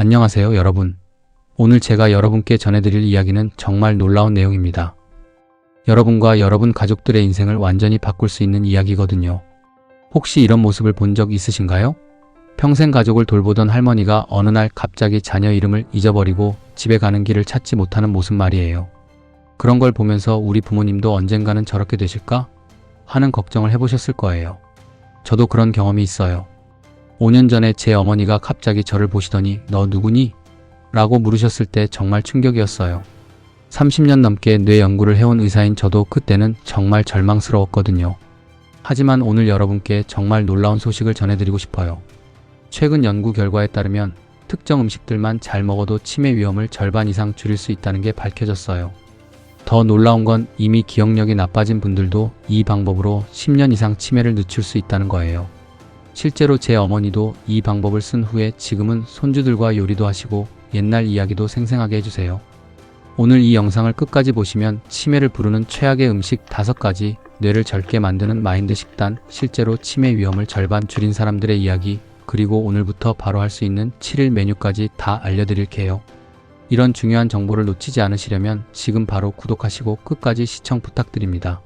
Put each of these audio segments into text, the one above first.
안녕하세요, 여러분. 오늘 제가 여러분께 전해드릴 이야기는 정말 놀라운 내용입니다. 여러분과 여러분 가족들의 인생을 완전히 바꿀 수 있는 이야기거든요. 혹시 이런 모습을 본 적 있으신가요? 평생 가족을 돌보던 할머니가 어느 날 갑자기 자녀 이름을 잊어버리고 집에 가는 길을 찾지 못하는 모습 말이에요. 그런 걸 보면서 우리 부모님도 언젠가는 저렇게 되실까? 하는 걱정을 해보셨을 거예요. 저도 그런 경험이 있어요. 5년 전에 제 어머니가 갑자기 저를 보시더니 너 누구니? 라고 물으셨을 때 정말 충격이었어요. 30년 넘게 뇌 연구를 해온 의사인 저도 그때는 정말 절망스러웠거든요. 하지만 오늘 여러분께 정말 놀라운 소식을 전해드리고 싶어요. 최근 연구 결과에 따르면 특정 음식들만 잘 먹어도 치매 위험을 절반 이상 줄일 수 있다는 게 밝혀졌어요. 더 놀라운 건 이미 기억력이 나빠진 분들도 이 방법으로 10년 이상 치매를 늦출 수 있다는 거예요. 실제로 제 어머니도 이 방법을 쓴 후에 지금은 손주들과 요리도 하시고 옛날 이야기도 생생하게 해주세요. 오늘 이 영상을 끝까지 보시면 치매를 부르는 최악의 음식 5가지, 뇌를 젊게 만드는 마인드 식단, 실제로 치매 위험을 절반 줄인 사람들의 이야기, 그리고 오늘부터 바로 할 수 있는 7일 메뉴까지 다 알려드릴게요. 이런 중요한 정보를 놓치지 않으시려면 지금 바로 구독하시고 끝까지 시청 부탁드립니다.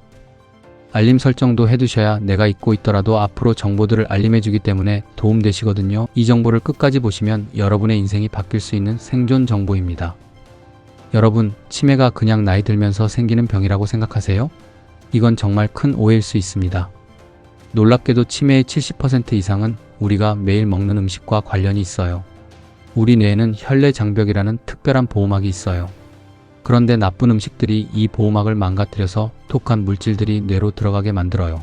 알림 설정도 해두셔야 내가 잊고 있더라도 앞으로 정보들을 알림해주기 때문에 도움되시거든요. 이 정보를 끝까지 보시면 여러분의 인생이 바뀔 수 있는 생존 정보입니다. 여러분, 치매가 그냥 나이 들면서 생기는 병이라고 생각하세요? 이건 정말 큰 오해일 수 있습니다. 놀랍게도 치매의 70% 이상은 우리가 매일 먹는 음식과 관련이 있어요. 우리 뇌에는 혈내 장벽이라는 특별한 보호막이 있어요. 그런데 나쁜 음식들이 이 보호막을 망가뜨려서 독한 물질들이 뇌로 들어가게 만들어요.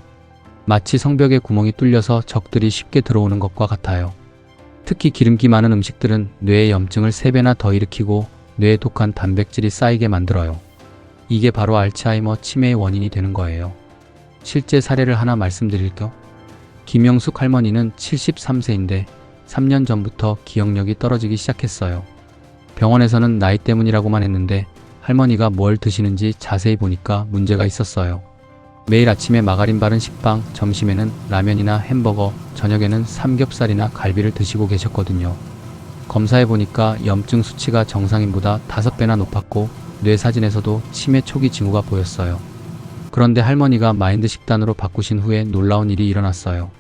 마치 성벽에 구멍이 뚫려서 적들이 쉽게 들어오는 것과 같아요. 특히 기름기 많은 음식들은 뇌의 염증을 3배나 더 일으키고 뇌에 독한 단백질이 쌓이게 만들어요. 이게 바로 알츠하이머 치매의 원인이 되는 거예요. 실제 사례를 하나 말씀드릴게요. 김영숙 할머니는 73세인데 3년 전부터 기억력이 떨어지기 시작했어요. 병원에서는 나이 때문이라고만 했는데 할머니가 뭘 드시는지 자세히 보니까 문제가 있었어요. 매일 아침에 마가린 바른 식빵, 점심에는 라면이나 햄버거, 저녁에는 삼겹살이나 갈비를 드시고 계셨거든요. 검사해 보니까 염증 수치가 정상인보다 5배나 높았고 뇌 사진에서도 치매 초기 징후가 보였어요. 그런데 할머니가 마인드 식단으로 바꾸신 후에 놀라운 일이 일어났어요.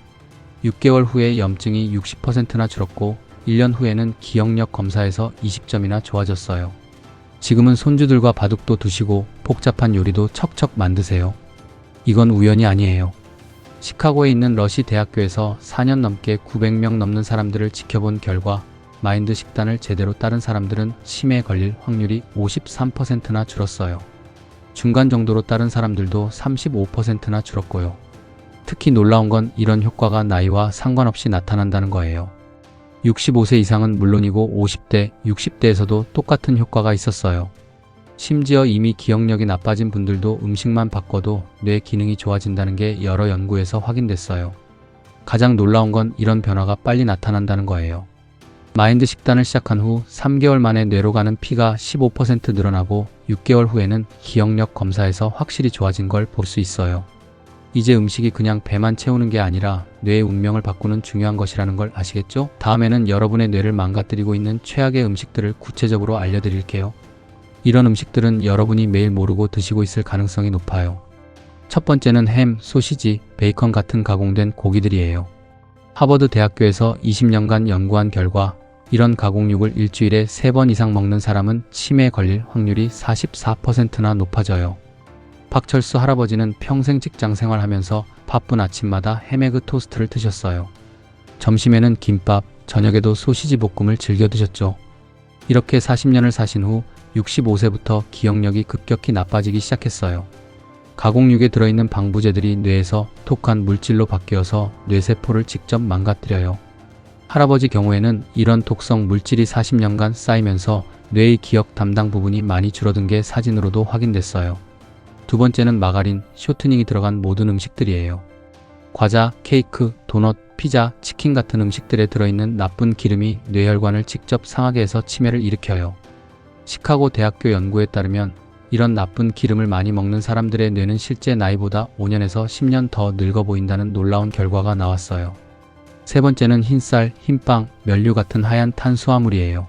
6개월 후에 염증이 60%나 줄었고 1년 후에는 기억력 검사에서 20점이나 좋아졌어요. 지금은 손주들과 바둑도 두시고 복잡한 요리도 척척 만드세요. 이건 우연이 아니에요. 시카고에 있는 러시 대학교에서 4년 넘게 900명 넘는 사람들을 지켜본 결과 마인드 식단을 제대로 따른 사람들은 치매에 걸릴 확률이 53%나 줄었어요. 중간 정도로 따른 사람들도 35%나 줄었고요. 특히 놀라운 건 이런 효과가 나이와 상관없이 나타난다는 거예요. 65세 이상은 물론이고 50대, 60대에서도 똑같은 효과가 있었어요. 심지어 이미 기억력이 나빠진 분들도 음식만 바꿔도 뇌 기능이 좋아진다는 게 여러 연구에서 확인됐어요. 가장 놀라운 건 이런 변화가 빨리 나타난다는 거예요. 마인드 식단을 시작한 후 3개월 만에 뇌로 가는 피가 15% 늘어나고 6개월 후에는 기억력 검사에서 확실히 좋아진 걸 볼 수 있어요. 이제 음식이 그냥 배만 채우는 게 아니라 뇌의 운명을 바꾸는 중요한 것이라는 걸 아시겠죠? 다음에는 여러분의 뇌를 망가뜨리고 있는 최악의 음식들을 구체적으로 알려드릴게요. 이런 음식들은 여러분이 매일 모르고 드시고 있을 가능성이 높아요. 첫 번째는 햄, 소시지, 베이컨 같은 가공된 고기들이에요. 하버드 대학교에서 20년간 연구한 결과 이런 가공육을 일주일에 3번 이상 먹는 사람은 치매에 걸릴 확률이 44%나 높아져요. 박철수 할아버지는 평생 직장 생활하면서 바쁜 아침마다 해메그 토스트를 드셨어요. 점심에는 김밥, 저녁에도 소시지 볶음을 즐겨 드셨죠. 이렇게 40년을 사신 후 65세부터 기억력이 급격히 나빠지기 시작했어요. 가공육에 들어있는 방부제들이 뇌에서 독한 물질로 바뀌어서 뇌세포를 직접 망가뜨려요. 할아버지 경우에는 이런 독성 물질이 40년간 쌓이면서 뇌의 기억 담당 부분이 많이 줄어든 게 사진으로도 확인됐어요. 두 번째는 마가린, 쇼트닝이 들어간 모든 음식들이에요. 과자, 케이크, 도넛, 피자, 치킨 같은 음식들에 들어있는 나쁜 기름이 뇌혈관을 직접 상하게 해서 치매를 일으켜요. 시카고 대학교 연구에 따르면 이런 나쁜 기름을 많이 먹는 사람들의 뇌는 실제 나이보다 5년에서 10년 더 늙어 보인다는 놀라운 결과가 나왔어요. 세 번째는 흰쌀, 흰빵, 면류 같은 하얀 탄수화물이에요.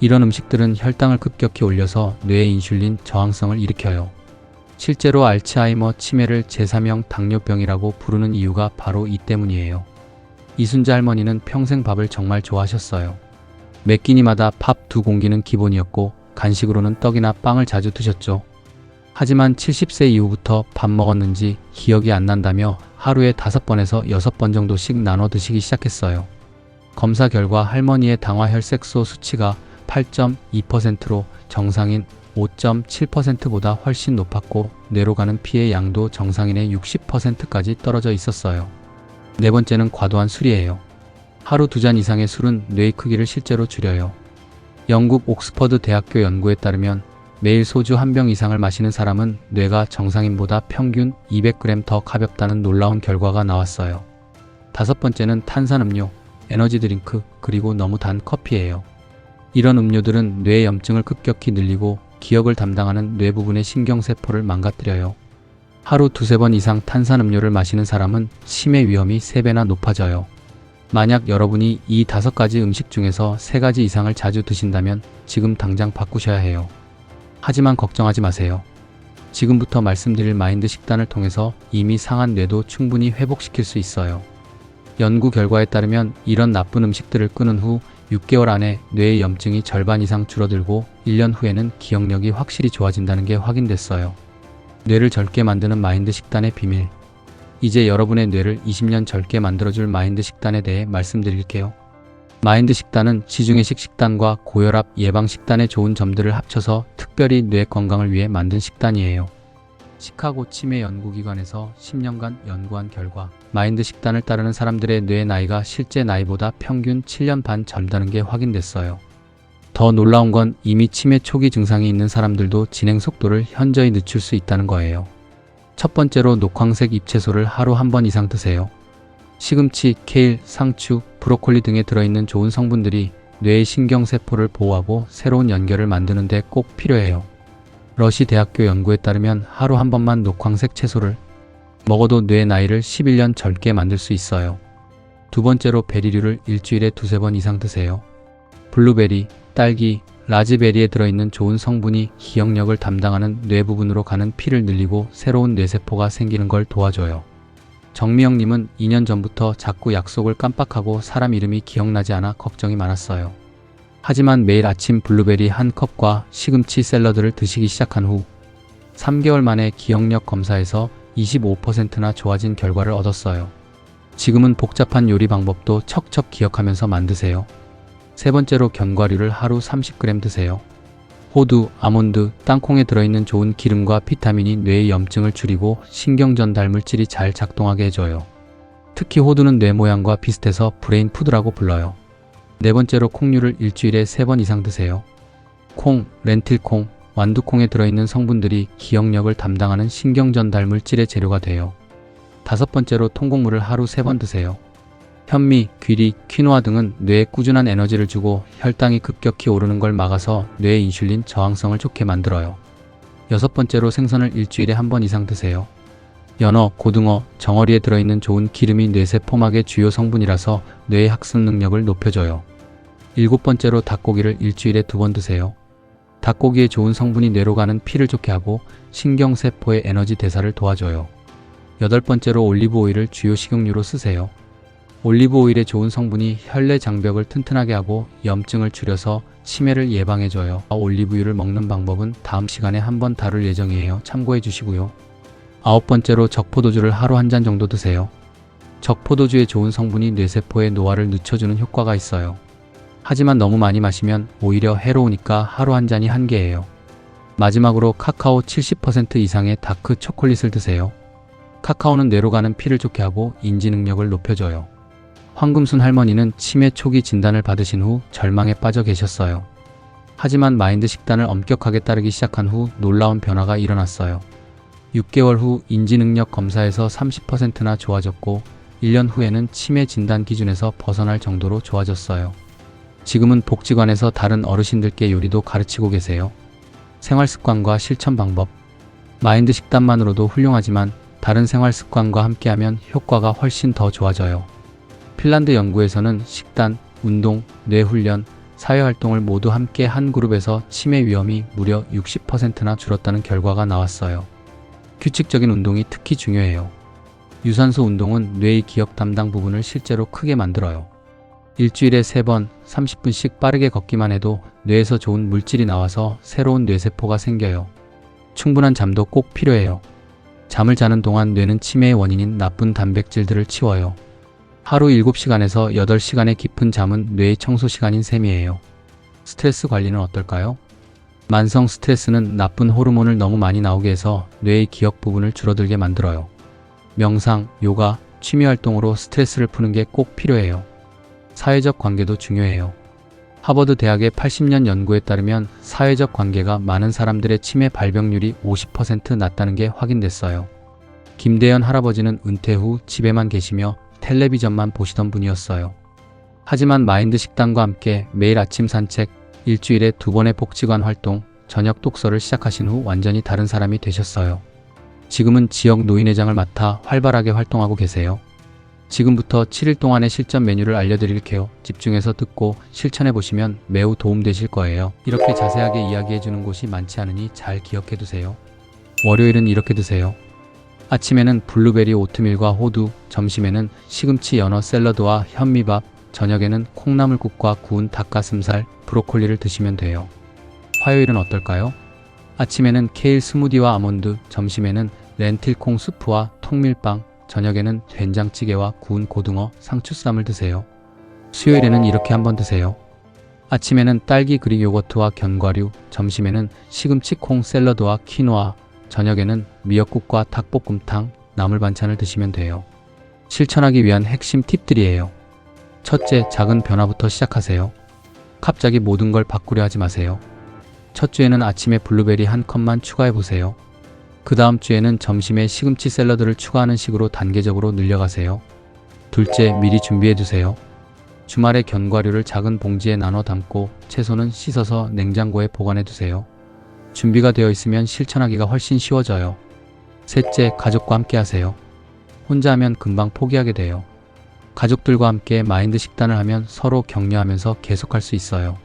이런 음식들은 혈당을 급격히 올려서 뇌의 인슐린 저항성을 일으켜요. 실제로 알츠하이머 치매를 제3형 당뇨병이라고 부르는 이유가 바로 이 때문이에요. 이순자 할머니는 평생 밥을 정말 좋아하셨어요. 매 끼니마다 밥 두 공기는 기본이었고 간식으로는 떡이나 빵을 자주 드셨죠. 하지만 70세 이후부터 밥 먹었는지 기억이 안 난다며 하루에 5번에서 6번 정도씩 나눠 드시기 시작했어요. 검사 결과 할머니의 당화 혈색소 수치가 8.2%로 정상인 5.7%보다 훨씬 높았고 뇌로 가는 피의 양도 정상인의 60%까지 떨어져 있었어요. 네 번째는 과도한 술이에요. 하루 두 잔 이상의 술은 뇌의 크기를 실제로 줄여요. 영국 옥스퍼드 대학교 연구에 따르면 매일 소주 한 병 이상을 마시는 사람은 뇌가 정상인보다 평균 200g 더 가볍다는 놀라운 결과가 나왔어요. 다섯 번째는 탄산음료, 에너지 드링크, 그리고 너무 단 커피예요. 이런 음료들은 뇌 염증을 급격히 늘리고 기억을 담당하는 뇌 부분의 신경세포를 망가뜨려요. 하루 두세 번 이상 탄산음료를 마시는 사람은 치매 위험이 3배나 높아져요. 만약 여러분이 이 다섯 가지 음식 중에서 세 가지 이상을 자주 드신다면 지금 당장 바꾸셔야 해요. 하지만 걱정하지 마세요. 지금부터 말씀드릴 마인드 식단을 통해서 이미 상한 뇌도 충분히 회복시킬 수 있어요. 연구 결과에 따르면 이런 나쁜 음식들을 끊은 후 6개월 안에 뇌의 염증이 절반 이상 줄어들고 1년 후에는 기억력이 확실히 좋아진다는 게 확인됐어요. 뇌를 젊게 만드는 마인드 식단의 비밀. 이제 여러분의 뇌를 20년 젊게 만들어줄 마인드 식단에 대해 말씀드릴게요. 마인드 식단은 지중해식 식단과 고혈압 예방 식단의 좋은 점들을 합쳐서 특별히 뇌 건강을 위해 만든 식단이에요. 시카고 치매 연구기관에서 10년간 연구한 결과 마인드 식단을 따르는 사람들의 뇌 나이가 실제 나이보다 평균 7년 반 젊다는 게 확인됐어요. 더 놀라운 건 이미 치매 초기 증상이 있는 사람들도 진행 속도를 현저히 늦출 수 있다는 거예요. 첫 번째로 녹황색 잎채소를 하루 한 번 이상 드세요. 시금치, 케일, 상추, 브로콜리 등에 들어있는 좋은 성분들이 뇌의 신경세포를 보호하고 새로운 연결을 만드는데 꼭 필요해요. 러시 대학교 연구에 따르면 하루 한 번만 녹황색 채소를 먹어도 뇌 나이를 11년 젊게 만들 수 있어요. 두 번째로 베리류를 일주일에 두세 번 이상 드세요. 블루베리, 딸기, 라즈베리에 들어있는 좋은 성분이 기억력을 담당하는 뇌 부분으로 가는 피를 늘리고 새로운 뇌세포가 생기는 걸 도와줘요. 정미영님은 2년 전부터 자꾸 약속을 깜빡하고 사람 이름이 기억나지 않아 걱정이 많았어요. 하지만 매일 아침 블루베리 한 컵과 시금치 샐러드를 드시기 시작한 후 3개월 만에 기억력 검사에서 25%나 좋아진 결과를 얻었어요. 지금은 복잡한 요리 방법도 척척 기억하면서 만드세요. 세 번째로 견과류를 하루 30g 드세요. 호두, 아몬드, 땅콩에 들어있는 좋은 기름과 비타민이 뇌의 염증을 줄이고 신경 전달 물질이 잘 작동하게 해줘요. 특히 호두는 뇌 모양과 비슷해서 브레인 푸드라고 불러요. 네 번째로 콩류를 일주일에 세 번 이상 드세요. 콩, 렌틸콩, 완두콩에 들어있는 성분들이 기억력을 담당하는 신경 전달 물질의 재료가 돼요. 다섯 번째로 통곡물을 하루 세 번 드세요. 현미, 귀리, 퀴노아 등은 뇌에 꾸준한 에너지를 주고 혈당이 급격히 오르는 걸 막아서 뇌의 인슐린 저항성을 좋게 만들어요. 여섯 번째로 생선을 일주일에 한 번 이상 드세요. 연어, 고등어, 정어리에 들어있는 좋은 기름이 뇌세포막의 주요 성분이라서 뇌의 학습 능력을 높여줘요. 일곱 번째로 닭고기를 일주일에 두 번 드세요. 닭고기에 좋은 성분이 뇌로 가는 피를 좋게 하고 신경세포의 에너지 대사를 도와줘요. 여덟 번째로 올리브 오일을 주요 식용유로 쓰세요. 올리브 오일의 좋은 성분이 혈내 장벽을 튼튼하게 하고 염증을 줄여서 치매를 예방해줘요. 올리브유를 먹는 방법은 다음 시간에 한번 다룰 예정이에요. 참고해 주시고요. 아홉 번째로 적포도주를 하루 한 잔 정도 드세요. 적포도주의 좋은 성분이 뇌세포의 노화를 늦춰주는 효과가 있어요. 하지만 너무 많이 마시면 오히려 해로우니까 하루 한 잔이 한계예요. 마지막으로 카카오 70% 이상의 다크 초콜릿을 드세요. 카카오는 뇌로 가는 피를 좋게 하고 인지 능력을 높여줘요. 황금순 할머니는 치매 초기 진단을 받으신 후 절망에 빠져 계셨어요. 하지만 마인드 식단을 엄격하게 따르기 시작한 후 놀라운 변화가 일어났어요. 6개월 후 인지 능력 검사에서 30%나 좋아졌고 1년 후에는 치매 진단 기준에서 벗어날 정도로 좋아졌어요. 지금은 복지관에서 다른 어르신들께 요리도 가르치고 계세요. 생활 습관과 실천 방법. 마인드 식단만으로도 훌륭하지만 다른 생활 습관과 함께하면 효과가 훨씬 더 좋아져요. 핀란드 연구에서는 식단, 운동, 뇌훈련, 사회활동을 모두 함께 한 그룹에서 치매 위험이 무려 60%나 줄었다는 결과가 나왔어요. 규칙적인 운동이 특히 중요해요. 유산소 운동은 뇌의 기억 담당 부분을 실제로 크게 만들어요. 일주일에 3번 30분씩 빠르게 걷기만 해도 뇌에서 좋은 물질이 나와서 새로운 뇌세포가 생겨요. 충분한 잠도 꼭 필요해요. 잠을 자는 동안 뇌는 치매의 원인인 나쁜 단백질들을 치워요. 하루 7시간에서 8시간의 깊은 잠은 뇌의 청소 시간인 셈이에요. 스트레스 관리는 어떨까요? 만성 스트레스는 나쁜 호르몬을 너무 많이 나오게 해서 뇌의 기억 부분을 줄어들게 만들어요. 명상, 요가, 취미 활동으로 스트레스를 푸는 게 꼭 필요해요. 사회적 관계도 중요해요. 하버드 대학의 80년 연구에 따르면 사회적 관계가 많은 사람들의 치매 발병률이 50% 낮다는 게 확인됐어요. 김대현 할아버지는 은퇴 후 집에만 계시며 텔레비전만 보시던 분이었어요. 하지만 마인드 식단과 함께 매일 아침 산책, 일주일에 두 번의 복지관 활동, 저녁 독서를 시작하신 후 완전히 다른 사람이 되셨어요. 지금은 지역 노인회장을 맡아 활발하게 활동하고 계세요. 지금부터 7일 동안의 실전 메뉴를 알려드릴게요. 집중해서 듣고 실천해 보시면 매우 도움되실 거예요. 이렇게 자세하게 이야기해 주는 곳이 많지 않으니 잘 기억해 두세요. 월요일은 이렇게 드세요. 아침에는 블루베리 오트밀과 호두, 점심에는 시금치 연어 샐러드와 현미밥, 저녁에는 콩나물국과 구운 닭가슴살, 브로콜리를 드시면 돼요. 화요일은 어떨까요? 아침에는 케일 스무디와 아몬드, 점심에는 렌틸콩 수프와 통밀빵, 저녁에는 된장찌개와 구운 고등어, 상추쌈을 드세요. 수요일에는 이렇게 한번 드세요. 아침에는 딸기 그릭 요거트와 견과류, 점심에는 시금치 콩 샐러드와 키노아, 저녁에는 미역국과 닭볶음탕, 나물 반찬을 드시면 돼요. 실천하기 위한 핵심 팁들이에요. 첫째, 작은 변화부터 시작하세요. 갑자기 모든 걸 바꾸려 하지 마세요. 첫 주에는 아침에 블루베리 한 컵만 추가해 보세요. 그 다음 주에는 점심에 시금치 샐러드를 추가하는 식으로 단계적으로 늘려가세요. 둘째, 미리 준비해 두세요. 주말에 견과류를 작은 봉지에 나눠 담고 채소는 씻어서 냉장고에 보관해 두세요. 준비가 되어 있으면 실천하기가 훨씬 쉬워져요. 셋째, 가족과 함께 하세요. 혼자 하면 금방 포기하게 돼요. 가족들과 함께 마인드 식단을 하면 서로 격려하면서 계속할 수 있어요.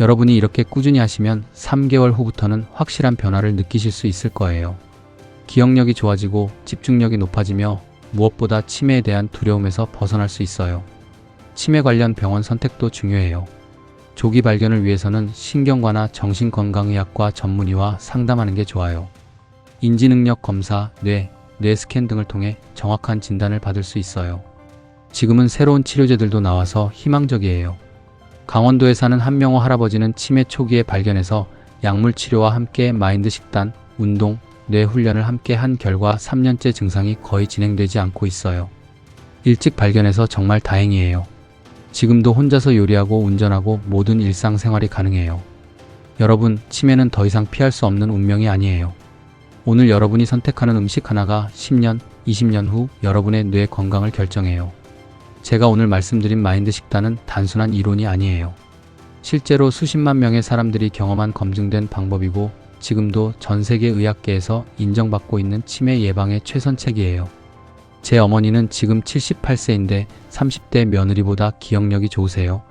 여러분이 이렇게 꾸준히 하시면 3개월 후부터는 확실한 변화를 느끼실 수 있을 거예요. 기억력이 좋아지고 집중력이 높아지며 무엇보다 치매에 대한 두려움에서 벗어날 수 있어요. 치매 관련 병원 선택도 중요해요. 조기 발견을 위해서는 신경과나 정신건강의학과 전문의와 상담하는 게 좋아요. 인지능력 검사, 뇌, 뇌 스캔 등을 통해 정확한 진단을 받을 수 있어요. 지금은 새로운 치료제들도 나와서 희망적이에요. 강원도에 사는 한명호 할아버지는 치매 초기에 발견해서 약물 치료와 함께 마인드 식단, 운동, 뇌 훈련을 함께 한 결과 3년째 증상이 거의 진행되지 않고 있어요. 일찍 발견해서 정말 다행이에요. 지금도 혼자서 요리하고 운전하고 모든 일상생활이 가능해요. 여러분, 치매는 더 이상 피할 수 없는 운명이 아니에요. 오늘 여러분이 선택하는 음식 하나가 10년, 20년 후 여러분의 뇌 건강을 결정해요. 제가 오늘 말씀드린 마인드 식단은 단순한 이론이 아니에요. 실제로 수십만 명의 사람들이 경험한 검증된 방법이고 지금도 전 세계 의학계에서 인정받고 있는 치매 예방의 최선책이에요. 제 어머니는 지금 78세인데 30대 며느리보다 기억력이 좋으세요.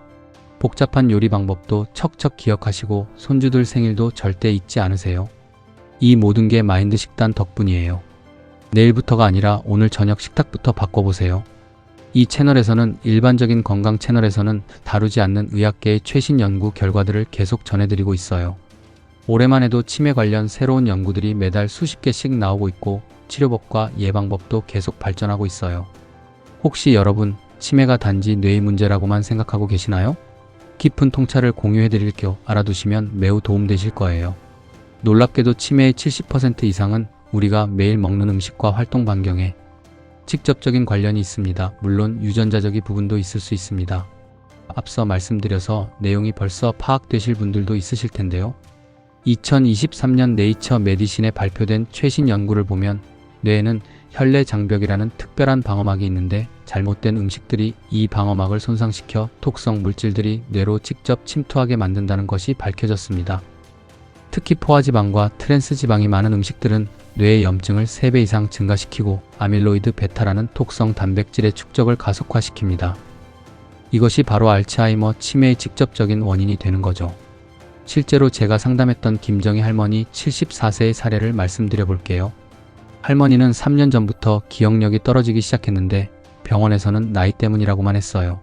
복잡한 요리 방법도 척척 기억하시고 손주들 생일도 절대 잊지 않으세요. 이 모든 게 마인드 식단 덕분이에요. 내일부터가 아니라 오늘 저녁 식탁부터 바꿔보세요. 이 채널에서는 일반적인 건강 채널에서는 다루지 않는 의학계의 최신 연구 결과들을 계속 전해드리고 있어요. 올해만 해도 치매 관련 새로운 연구들이 매달 수십 개씩 나오고 있고 치료법과 예방법도 계속 발전하고 있어요. 혹시 여러분 치매가 단지 뇌의 문제라고만 생각하고 계시나요? 깊은 통찰을 공유해 드릴 겸 알아두시면 매우 도움되실 거예요. 놀랍게도 치매의 70% 이상은 우리가 매일 먹는 음식과 활동 반경에 직접적인 관련이 있습니다. 물론 유전자적인 부분도 있을 수 있습니다. 앞서 말씀드려서 내용이 벌써 파악되실 분들도 있으실 텐데요. 2023년 네이처 메디신에 발표된 최신 연구를 보면 뇌에는 혈내 장벽이라는 특별한 방어막이 있는데 잘못된 음식들이 이 방어막을 손상시켜 톡성 물질들이 뇌로 직접 침투하게 만든다는 것이 밝혀졌습니다. 특히 포화지방과 트랜스지방이 많은 음식들은 뇌의 염증을 3배 이상 증가시키고 아밀로이드 베타라는 톡성 단백질의 축적을 가속화시킵니다. 이것이 바로 알츠하이머 치매의 직접적인 원인이 되는 거죠. 실제로 제가 상담했던 김정희 할머니 74세의 사례를 말씀드려 볼게요. 할머니는 3년 전부터 기억력이 떨어지기 시작했는데 병원에서는 나이 때문이라고만 했어요.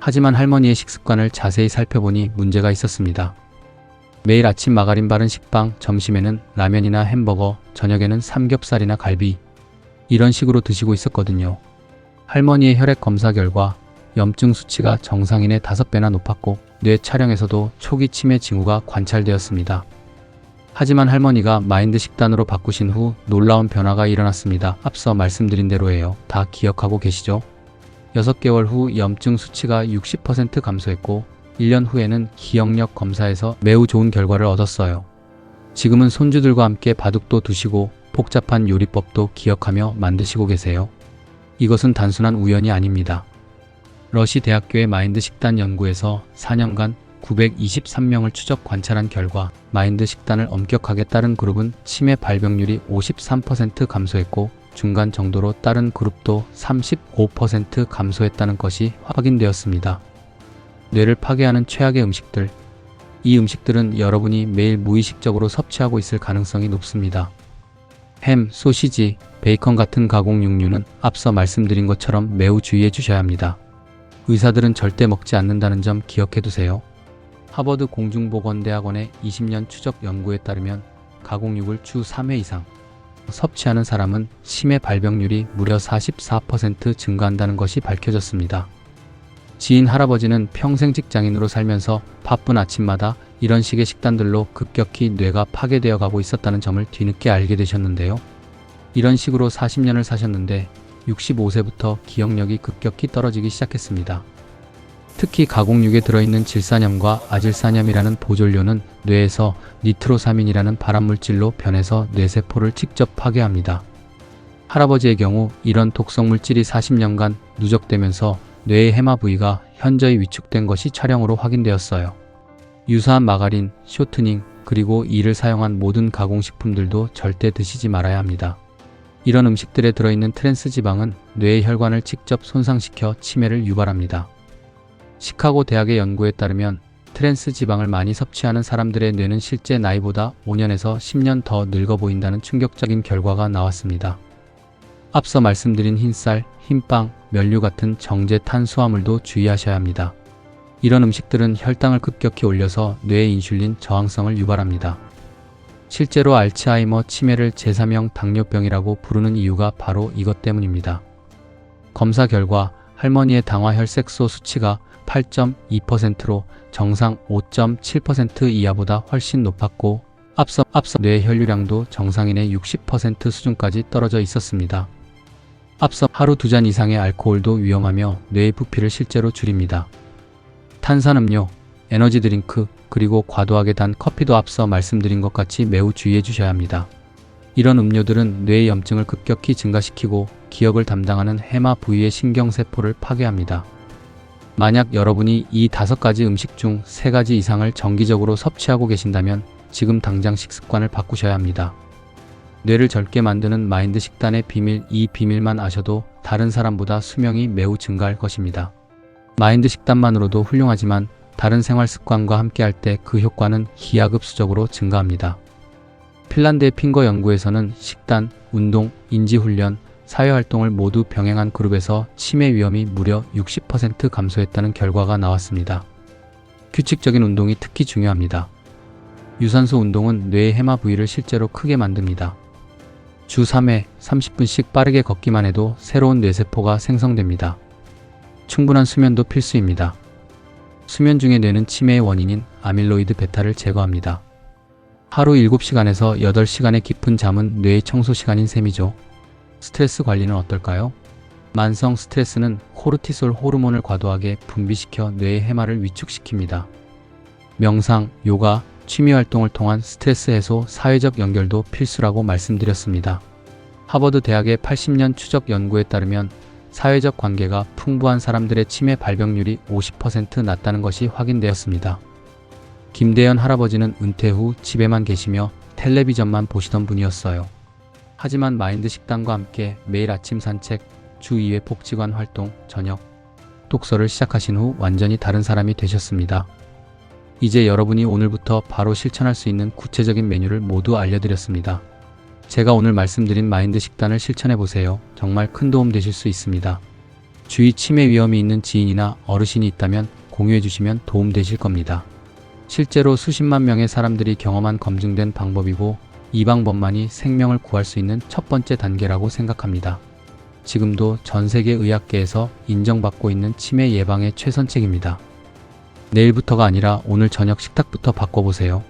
하지만 할머니의 식습관을 자세히 살펴보니 문제가 있었습니다. 매일 아침 마가린 바른 식빵, 점심에는 라면이나 햄버거, 저녁에는 삼겹살이나 갈비, 이런 식으로 드시고 있었거든요. 할머니의 혈액 검사 결과 염증 수치가 정상인의 5배나 높았고 뇌 촬영에서도 초기 치매 징후가 관찰되었습니다. 하지만 할머니가 마인드 식단으로 바꾸신 후 놀라운 변화가 일어났습니다. 앞서 말씀드린 대로예요. 다 기억하고 계시죠? 6개월 후 염증 수치가 60% 감소했고 1년 후에는 기억력 검사에서 매우 좋은 결과를 얻었어요. 지금은 손주들과 함께 바둑도 두시고 복잡한 요리법도 기억하며 만드시고 계세요. 이것은 단순한 우연이 아닙니다. 러시 대학교의 마인드 식단 연구에서 4년간 923명을 추적 관찰한 결과 마인드 식단을 엄격하게 따른 그룹은 치매 발병률이 53% 감소했고 중간 정도로 따른 그룹도 35% 감소했다는 것이 확인되었습니다. 뇌를 파괴하는 최악의 음식들. 이 음식들은 여러분이 매일 무의식적으로 섭취하고 있을 가능성이 높습니다. 햄, 소시지, 베이컨 같은 가공 육류는 앞서 말씀드린 것처럼 매우 주의해 주셔야 합니다. 의사들은 절대 먹지 않는다는 점 기억해 두세요. 하버드 공중보건대학원의 20년 추적 연구에 따르면 가공육을 주 3회 이상 섭취하는 사람은 치매 발병률이 무려 44% 증가한다는 것이 밝혀졌습니다. 지인 할아버지는 평생 직장인으로 살면서 바쁜 아침마다 이런 식의 식단들로 급격히 뇌가 파괴되어 가고 있었다는 점을 뒤늦게 알게 되셨는데요. 이런 식으로 40년을 사셨는데 65세부터 기억력이 급격히 떨어지기 시작했습니다. 특히 가공육에 들어있는 질산염과 아질산염이라는 보존료는 뇌에서 니트로사민이라는 발암물질로 변해서 뇌세포를 직접 파괴합니다. 할아버지의 경우 이런 독성 물질이 40년간 누적되면서 뇌의 해마 부위가 현저히 위축된 것이 촬영으로 확인되었어요. 유사한 마가린, 쇼트닝, 그리고 이를 사용한 모든 가공식품들도 절대 드시지 말아야 합니다. 이런 음식들에 들어있는 트랜스 지방은 뇌의 혈관을 직접 손상시켜 치매를 유발합니다. 시카고 대학의 연구에 따르면 트랜스 지방을 많이 섭취하는 사람들의 뇌는 실제 나이보다 5년에서 10년 더 늙어 보인다는 충격적인 결과가 나왔습니다. 앞서 말씀드린 흰쌀, 흰빵, 면류 같은 정제 탄수화물도 주의하셔야 합니다. 이런 음식들은 혈당을 급격히 올려서 뇌의 인슐린 저항성을 유발합니다. 실제로 알츠하이머 치매를 제3형 당뇨병이라고 부르는 이유가 바로 이것 때문입니다. 검사 결과 할머니의 당화 혈색소 수치가 8.2%로 정상 5.7% 이하보다 훨씬 높았고 앞서 앞서 뇌 혈류량도 정상인의 60% 수준까지 떨어져 있었습니다. 앞서 하루 두 잔 이상의 알코올도 위험하며 뇌의 부피를 실제로 줄입니다. 탄산음료, 에너지 드링크, 그리고 과도하게 단 커피도 앞서 말씀드린 것 같이 매우 주의해 주셔야 합니다. 이런 음료들은 뇌의 염증을 급격히 증가시키고 기억을 담당하는 해마 부위의 신경세포를 파괴합니다. 만약 여러분이 이 다섯 가지 음식 중 세 가지 이상을 정기적으로 섭취하고 계신다면 지금 당장 식습관을 바꾸셔야 합니다. 뇌를 젊게 만드는 마인드 식단의 비밀, 이 비밀만 아셔도 다른 사람보다 수명이 매우 증가할 것입니다. 마인드 식단만으로도 훌륭하지만 다른 생활 습관과 함께 할 때 그 효과는 기하급수적으로 증가합니다. 핀란드의 핑거 연구에서는 식단, 운동, 인지훈련, 사회활동을 모두 병행한 그룹에서 치매 위험이 무려 60% 감소했다는 결과가 나왔습니다. 규칙적인 운동이 특히 중요합니다. 유산소 운동은 뇌의 해마 부위를 실제로 크게 만듭니다. 주 3회 30분씩 빠르게 걷기만 해도 새로운 뇌세포가 생성됩니다. 충분한 수면도 필수입니다. 수면 중에 뇌는 치매의 원인인 아밀로이드 베타를 제거합니다. 하루 7시간에서 8시간의 깊은 잠은 뇌의 청소 시간인 셈이죠. 스트레스 관리는 어떨까요? 만성 스트레스는 코르티솔 호르몬을 과도하게 분비시켜 뇌의 해마를 위축시킵니다. 명상, 요가, 취미 활동을 통한 스트레스 해소, 사회적 연결도 필수라고 말씀드렸습니다. 하버드 대학의 80년 추적 연구에 따르면 사회적 관계가 풍부한 사람들의 치매 발병률이 50% 낮다는 것이 확인되었습니다. 김대현 할아버지는 은퇴 후 집에만 계시며 텔레비전만 보시던 분이었어요. 하지만 마인드 식단과 함께 매일 아침 산책, 주 2회 복지관 활동, 저녁, 독서를 시작하신 후 완전히 다른 사람이 되셨습니다. 이제 여러분이 오늘부터 바로 실천할 수 있는 구체적인 메뉴를 모두 알려드렸습니다. 제가 오늘 말씀드린 마인드 식단을 실천해 보세요. 정말 큰 도움 되실 수 있습니다. 주위 치매 위험이 있는 지인이나 어르신이 있다면 공유해 주시면 도움 되실 겁니다. 실제로 수십만 명의 사람들이 경험한 검증된 방법이고 이 방법만이 생명을 구할 수 있는 첫 번째 단계라고 생각합니다. 지금도 전 세계 의학계에서 인정받고 있는 치매 예방의 최선책입니다. 내일부터가 아니라 오늘 저녁 식탁부터 바꿔보세요.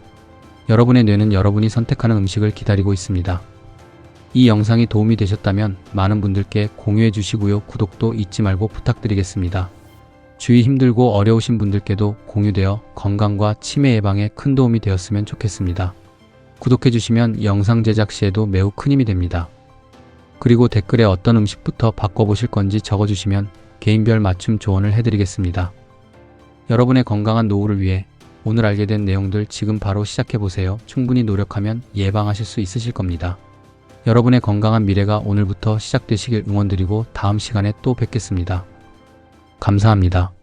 여러분의 뇌는 여러분이 선택하는 음식을 기다리고 있습니다. 이 영상이 도움이 되셨다면 많은 분들께 공유해 주시고요. 구독도 잊지 말고 부탁드리겠습니다. 주위 힘들고 어려우신 분들께도 공유되어 건강과 치매 예방에 큰 도움이 되었으면 좋겠습니다. 구독해 주시면 영상 제작 시에도 매우 큰 힘이 됩니다. 그리고 댓글에 어떤 음식부터 바꿔보실 건지 적어주시면 개인별 맞춤 조언을 해드리겠습니다. 여러분의 건강한 노후를 위해 오늘 알게 된 내용들 지금 바로 시작해보세요. 충분히 노력하면 예방하실 수 있으실 겁니다. 여러분의 건강한 미래가 오늘부터 시작되시길 응원드리고 다음 시간에 또 뵙겠습니다. 감사합니다.